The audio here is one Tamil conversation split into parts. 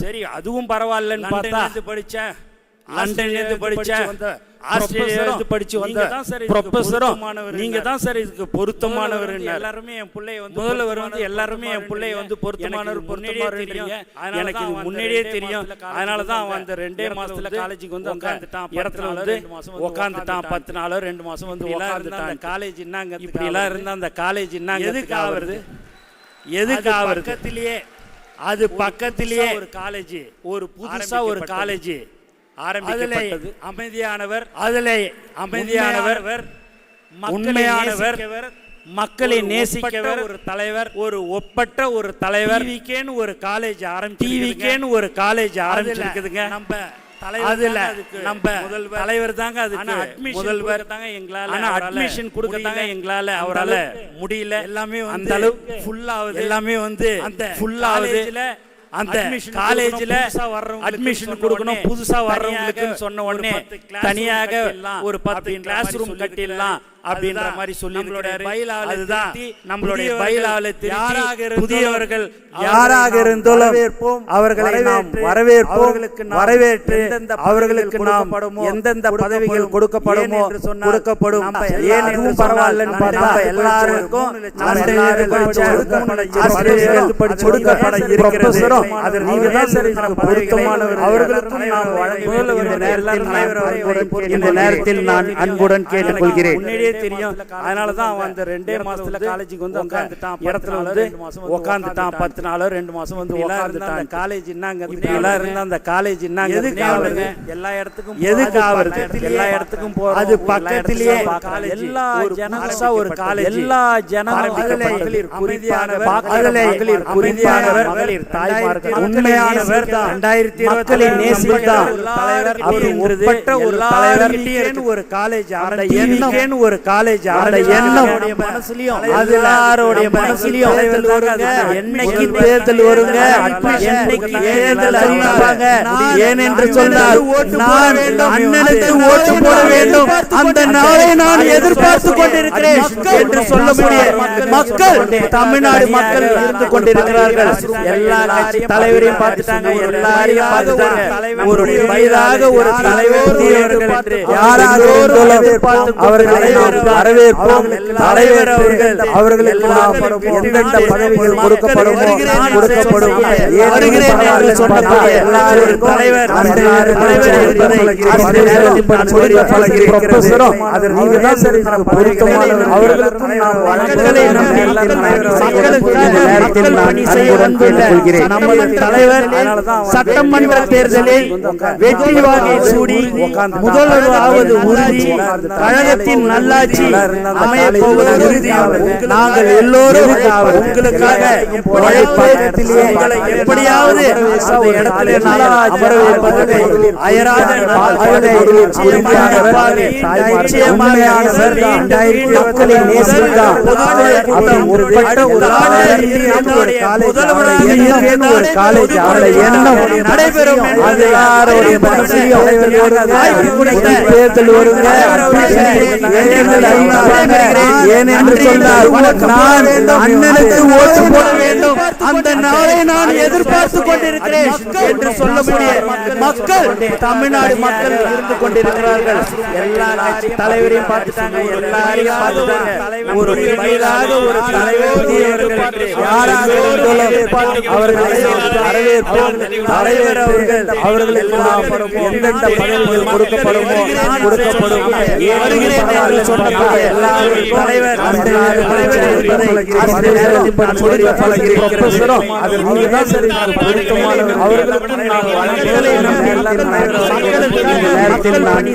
சரி அதுவும் பரவாயில்லன்னு பார்த்தா படிச்சேன் லண்டன்லேருந்து படிச்ச ஆஸ்திரேலியாவிலேருந்து வந்த ப்ரொஃபஸரும் தான் சார் இதுக்கு பொருத்தமானவர் எல்லாருமே என் பிள்ளைய வந்து முதல்வர் வந்து எல்லாருமே என் பிள்ளைய வந்து பொருத்தமானவர் பொருத்தமானவர் தெரியும். எனக்கு இது முன்னாடியே தெரியும். அதனால தான் அவன் அந்த ரெண்டே மாசத்துல காலேஜுக்கு வந்து உட்காந்துட்டான் இடத்துல வந்து உட்காந்துட்டான் பத்து நாளோ ரெண்டு மாசம் வந்து உட்காந்துட்டான் காலேஜ் என்னங்க இப்படி எல்லாம் இருந்தா அந்த காலேஜ் என்ன எதுக்கு ஆவறது? எதுக்கு ஆவறது? பக்கத்திலேயே அது பக்கத்திலேயே ஒரு காலேஜ் ஒரு புதுசா ஒரு காலேஜ் அதிலே ஆரம்பிக்கப்பட்டது. அமைதியானவர் அதிலே அமைதியானவர் உண்மையானவர் மக்களை நேசிக்கவர் ஒரு தலைவர் ஒரு ஒப்பற்ற ஒரு தலைவர் டிவிக்கேன்னு ஒரு காலேஜ் ஆரம்பிச்சு டிவிக்கேன்னு ஒரு காலேஜ் ஆரம்பிச்சிருக்குதுங்க. நம்ம அதுல தாங்க நம்ம முதல்வர் தலைவர் தாங்க அதுக்கு முதல்வர் கொடுக்கத்தாங்க எங்களால ஆனா அவரால அட்மிஷன் கொடுக்கத்தாங்க முடியல. எங்களால அவரால முடியல எல்லாமே அந்த full ஆகுது. எல்லாமே வந்து அந்த காலேஜ்ல அந்த காலேஜ்ல கொடுக்கணும், புதுசா வர்றவங்களுக்கு அட்மிஷன் கொடுக்கணும் புதுசா வர்றவங்களுக்கு சொன்ன உடனே தனியாக ஒரு பத்து கிளாஸ் ரூம் கட்டிடலாம். அப்படின்ற மாதிரி சொல்லி நம்மளுடைய bylaw-ல அதுதான் திருத்தி நம்மளுடைய பைலாவில் யாராக புதியவர்கள் யாராக இருந்தாலும் வரவேற்போம் அவர்களை நாம் வரவேற்போம் வரவேற்று எந்தெந்த அவர்களுக்கு நாம் கொடுக்கப்படுமோ, எந்தெந்த. பதவிகள் கொடுக்கப்படுமோ ஏன் என்று சொன்னால் கொடுக்கப்படும். ஏன் எல்லாருக்கும் என்று பரவாயில்லன்னு பார்த்தா எல்லாருக்கும் அவர்களுக்கும் இந்த நேரத்தில் நான் அன்புடன் கேட்டுக்கொள்கிறேன். தெரியும். அதனால தான் அவன் அந்த ரெண்டே மாசத்துல காலேஜுக்கு வந்து உட்காந்துட்டான். இடத்துல வந்து உட்காந்துட்டான் பத்து நாளோ ரெண்டு மாசம் வந்து உட்காந்துட்டான் காலேஜ் என்னங்க இப்படி எல்லாம் இருந்தா அந்த காலேஜ் என்ன எதுக்கு ஆவறது? எல்லா இடத்துக்கும் எதுக்கு பக்கத்திலேயே எல்லா இடத்துக்கும் போறோம். அது பக்கத்திலேயே. எல்லா புதுசா ஒரு காலேஜ். எல்லா ஜனங்களும். மகளிர் குறிப்பானவர் மகளிர் தாய்மார்கள். உண்மையானவர் ரெண்டாயிரத்தி மக்களை நேசித்தான் தலைவர் அப்படின்றது ஒரு தலைவர் ஒரு காலேஜ் அந்த எண்ணம் ஒரு காலேஜ் மனசுலயும் எல்லாருடைய மனசுலயும் என்னைக்கு தேர்தல் வருங்க என்னைக்கு தேர்தல் அறிவிப்பாங்க ஏனென்று சொன்னால் நான் அண்ணனுக்கு ஓட்டு போட வேண்டும் அந்த நாளை நான் எதிர்பார்த்து கொண்டிருக்கிறேன் என்று சொல்ல முடியும் மக்கள் தமிழ்நாடு மக்கள் இருந்து கொண்டிருக்கிறார்கள் எல்லா கட்சி தலைவரையும் பார்த்துட்டாங்க எல்லாரையும் பார்த்துட்டாங்க ஒரு வயதாக ஒரு தலைவர் இருந்தாலும் அவர்களை வரவேற்போம். தலைவர் அவர்கள் அவர்களுக்கு எந்தெந்த பதவிகள் கொடுக்கப்படுமோ? கொடுக்கப்படும்? தலைவர் சட்டமன்ற தேர்தலில் வெற்றி வாகை சூடி முதல்வராவது உறுதி கழகத்தின் நல்லாட்சி அமைய போவது உறுதி நாங்கள் எல்லோரும் உங்களுக்காக. உங்களை எப்படியாவது அந்த இடத்திலே அமர வைப்பதற்கு அயராத ஒரு காலேஜ் அந்த எண்ணம் நடைபெறும் அது யாருடைய மனசிலையும் தேர்தல் வருங்க தேர்தல் அறிவிப்பாங்க. ஏனென்று சொன்னால் நான் அண்ணனுக்கு ஓட்டு போட வேண்டும். அந்த நாளை நான் எதிர்பார்த்து கொண்டிருக்கிறேன் என்று சொல்ல முடியும் மக்கள் தமிழ்நாடு மக்கள் இருந்து கொண்டிருக்கிறார்கள். எல்லா கட்சி தலைவரையும் பார்த்துட்டாங்க. எல்லாரையும் பார்த்துட்டாங்க. ஒரு வயதாக ஒரு தலைவர் யாராக அவர்களை வரவேற்போம். தலைவர் அவர்கள் அவர்களுக்கு எந்தெந்த பதவிகள் கொடுக்கப்படுமோ கொடுக்கப்படும். தலைவர் அந்த நேரத்தில் நான் ப்ரொஃபஸரும் அது நீங்க தான் சரி. பொருத்தமானவர் அவர்களுக்கும் நான் மக்களை நம்பி மக்களுக்காக மக்கள் பணி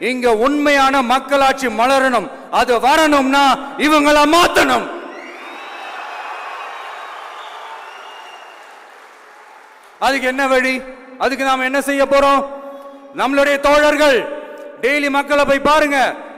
இங்க உண்மையான மக்களாட்சி மலரணும். அது வரணும்னா இவங்களை மாத்தணும். அதுக்கு என்ன வழி? அதுக்கு நாம என்ன செய்ய போறோம்? நம்மளுடைய தோழர்கள் டெய்லி மக்களை போய் பாருங்க.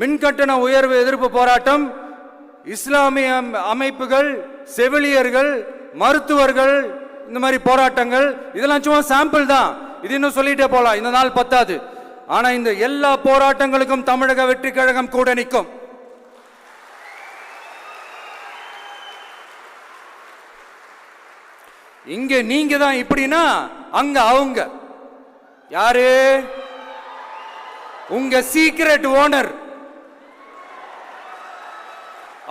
மின்கட்டண உயர்வு எதிர்ப்பு போராட்டம் இஸ்லாமிய அமைப்புகள் செவிலியர்கள் மருத்துவர்கள் இந்த மாதிரி போராட்டங்கள் இதெல்லாம் சும்மா சாம்பிள் தான். இது இன்னும் சொல்லிட்டே போலாம். இந்த நாள் பத்தாது. ஆனா இந்த எல்லா போராட்டங்களுக்கும் தமிழக வெற்றி கழகம் கூட நிற்கும். இங்க நீங்க தான் இப்படின்னா அங்க அவங்க. யாரு? உங்க சீக்ரெட் ஓனர்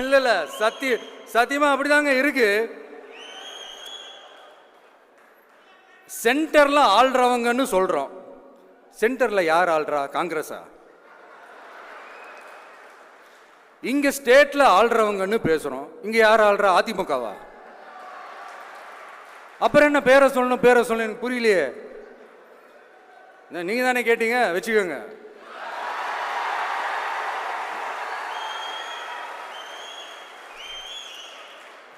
இல்ல இல்ல சத்திய சத்தியமா அப்படிதாங்க இருக்கு. சென்டர்ல ஆள்றவங்கன்னு சொல்றோம். சென்டர்ல யார் ஆள்றா காங்கிரஸா? இங்க ஸ்டேட்ல ஆள்றவங்கன்னு பேசுறோம். இங்க யார் ஆள்றா அதிமுகவா? அப்புறம் என்ன பேரை சொல்லணும் பேரை சொல்லணும் எனக்கு புரியலையே. நீங்க தானே கேட்டீங்க வச்சுக்கோங்க.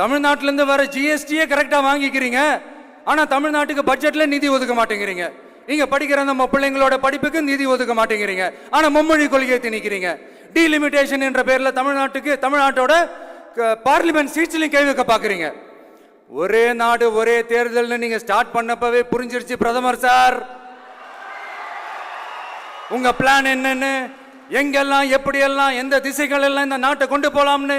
தமிழ்நாட்டிலேருந்து வர ஜிஎஸ்டியே கரெக்டாக வாங்கிக்கிறீங்க. ஆனால் தமிழ்நாட்டுக்கு பட்ஜெட்டில் நிதி ஒதுக்க மாட்டேங்கிறீங்க. நீங்கள் படிக்கிற நம்ம பிள்ளைங்களோட படிப்புக்கு நிதி ஒதுக்க மாட்டேங்கிறீங்க. ஆனா மும்மொழி கொள்கையை திணிக்கிறீங்க. டீலிமிட்டேஷன் என்ற பேர்ல தமிழ்நாட்டுக்கு தமிழ்நாட்டோட பார்லிமெண்ட் சீட்ஸ்லையும் கை வைக்க பாக்குறீங்க. ஒரே நாடு ஒரே தேர்தல்னு நீங்க ஸ்டார்ட் பண்ணப்பவே புரிஞ்சிருச்சு பிரதமர் சார். உங்க பிளான் என்னன்னு எங்கெல்லாம் எப்படியெல்லாம் எந்த திசைகள் எல்லாம் இந்த நாட்டை கொண்டு போலாம்னு?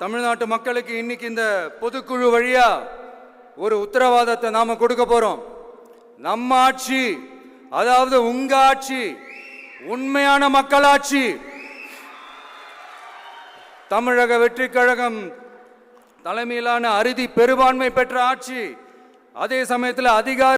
தமிழ்நாட்டு மக்களுக்கு இன்னைக்கு இந்த பொதுக்குழு வழியா ஒரு உத்தரவாதத்தை நாம கொடுக்க போறோம். நம்ம ஆட்சி அதாவது உங்க ஆட்சி உண்மையான மக்களாட்சி. தமிழக வெற்றி கழகம் தலைமையிலான அறுதி பெரும்பான்மை பெற்ற ஆட்சி. அதே சமயத்தில் அதிகார